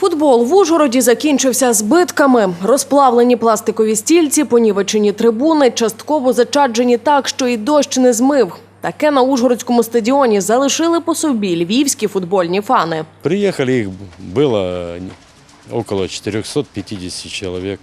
Футбол в Ужгороді закінчився збитками. Розплавлені пластикові стільці, понівечені трибуни, частково зачаджені так, що і дощ не змив. Таке на Ужгородському стадіоні залишили по собі львівські футбольні фани. Приехали, их было около 450 человек.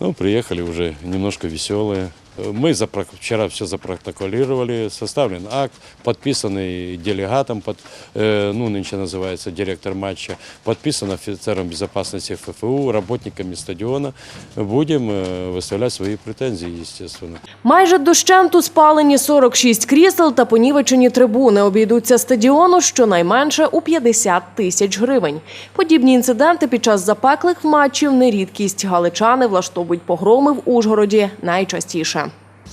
Ну, приехали уже немножко веселые. Мы запро- вчера все запротоколировали, составлен акт, подписанный делегатом, под, э, ну, нынче называется директор матча, подписан офицером безопасности ФФУ, работниками стадиона. Будем э, выставлять свои претензии, естественно. Майже дощенту спалені 46 крісел та понівечені трибуни обійдуться стадіону щонайменше у 50 тисяч гривень. Подібні інциденти під час запеклих матчів не рідкість. Галичани влаштовують погроми в Ужгороді найчастіше.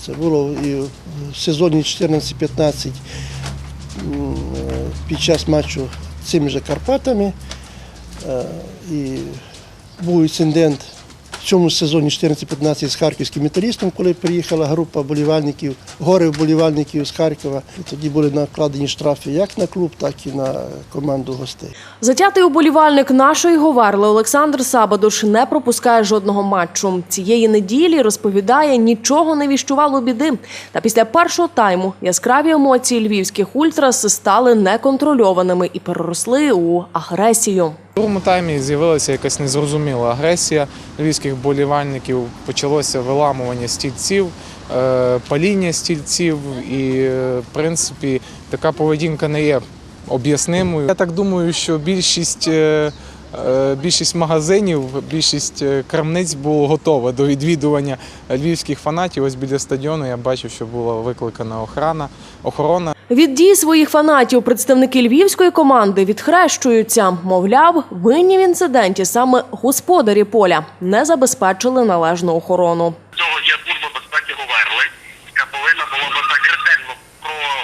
Це було і в сезоні 14-15 е, під час матчу цими же Карпатами. Е, І був інцидент цьому сезоні 14-15 з харківським металістом, коли приїхала група болівальників, гори вболівальників з Харкова. Тоді були накладені штрафи як на клуб, так і на команду гостей. Затятий уболівальник нашої Говерли Олександр Сабадуш не пропускає жодного матчу. Цієї неділі розповідає, нічого не віщувало біди. Та після першого тайму яскраві емоції львівських ультрас стали неконтрольованими і переросли у агресію. У другому таймі з'явилася якась незрозуміла агресія львівських болівальників. Почалося виламування стільців, е, паління стільців, і е, в принципі така поведінка не є об'яснимою. Я так думаю, що більшість. е, Більшість магазинів, більшість крамниць було готове до відвідування львівських фанатів. Ось біля стадіону я бачив, що була викликана охрана, охорона. Від дій своїх фанатів представники львівської команди відхрещуються. Мовляв, винні в інциденті саме господарі поля не забезпечили належну охорону. цього є служба безпеки Говерли, яка повинна була би так ретельно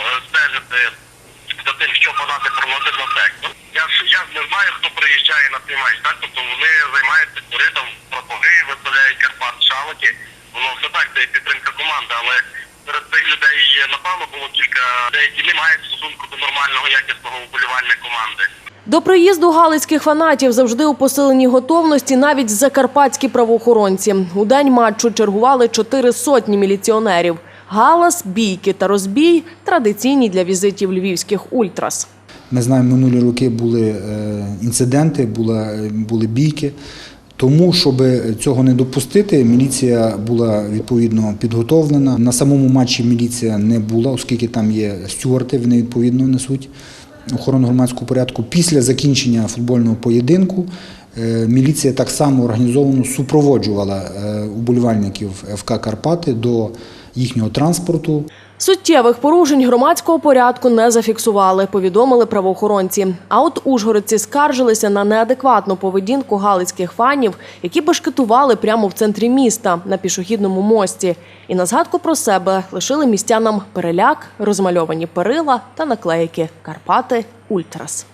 простежити за тим, що подати про нормативно сектор. Я ж я не знаю, хто приїжджає на цей матч, так? Тобто вони займаються коридом, пропаги, виставляють Карпат, шалики. Воно все так, це підтримка команди, але серед цих людей напевно було кілька людей, які не мають стосунку до нормального якісного вболівання команди. До приїзду галицьких фанатів завжди у посиленій готовності навіть закарпатські правоохоронці. У день матчу чергували чотири сотні міліціонерів. Галас, бійки та розбій традиційні для візитів львівських ультрас. Ми знаємо, минулі роки були е, інциденти, були бійки. Тому, щоб цього не допустити, міліція була відповідно підготовлена. На самому матчі міліція не була, оскільки там є стюарти, вони відповідно несуть охорону громадського порядку. Після закінчення футбольного поєдинку е, міліція так само організовано супроводжувала е, уболівальників ФК Карпати до їхнього транспорту. Суттєвих порушень громадського порядку не зафіксували, повідомили правоохоронці. А от ужгородці скаржилися на неадекватну поведінку галицьких фанів, які бешкетували прямо в центрі міста на пішохідному мості. І на згадку про себе лишили містянам переляк, розмальовані перила та наклейки Карпати Ультрас.